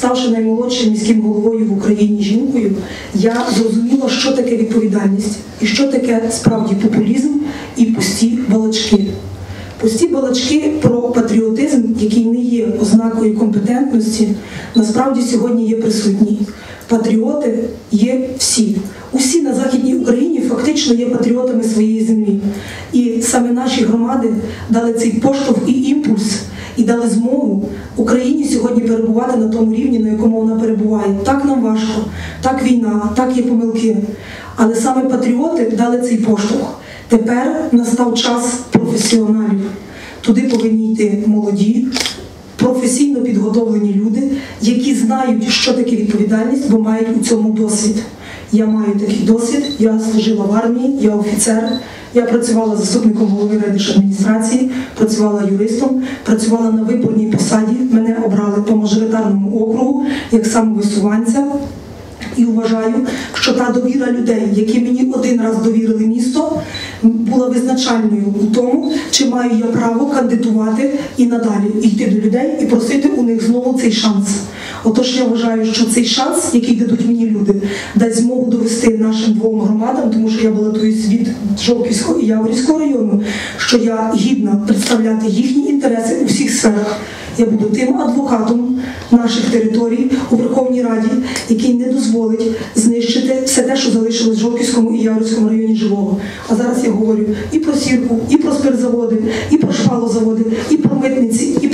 ставши наймолодшим міським головою в Україні жінкою, я зрозуміла, що таке відповідальність і що таке справді популізм і пусті балачки. Пусті балачки про патріотизм, який не є ознакою компетентності, насправді сьогодні є присутній. Патріоти є всі. Фактично є патріотами своєї землі. І саме наші громади дали цей поштовх і імпульс, і дали змогу Україні сьогодні перебувати на тому рівні, на якому вона перебуває. Так нам важко, так війна, так є помилки. Але саме патріоти дали цей поштовх. Тепер настав час професіоналів. Туди повинні йти молоді, професійно підготовлені люди, які знають, що таке відповідальність, бо мають у цьому досвід. Я маю такий досвід, я служила в армії, я офіцер, я працювала заступником голови райдержадміністрації, працювала юристом, працювала на виборній посаді. Мене обрали по мажоритарному округу як самовисуванця. І вважаю, що та довіра людей, які мені один раз довірили місто, була визначальною у тому, чи маю я право кандидувати і надалі йти до людей і просити у них знову цей шанс. Отож, я вважаю, що цей шанс, який дадуть мені люди, дасть змогу нашим двом громадам, тому що я балотуюсь від Жовківського і Яворівського району, що я гідна представляти їхні інтереси у всіх сферах. Я буду тим адвокатом наших територій у Верховній Раді, який не дозволить знищити все те, що залишилось в Жовківському і Яворівському районі живого. А зараз я говорю і про сірку, і про спиртзаводи, і про шпалозаводи, і про митниці, і.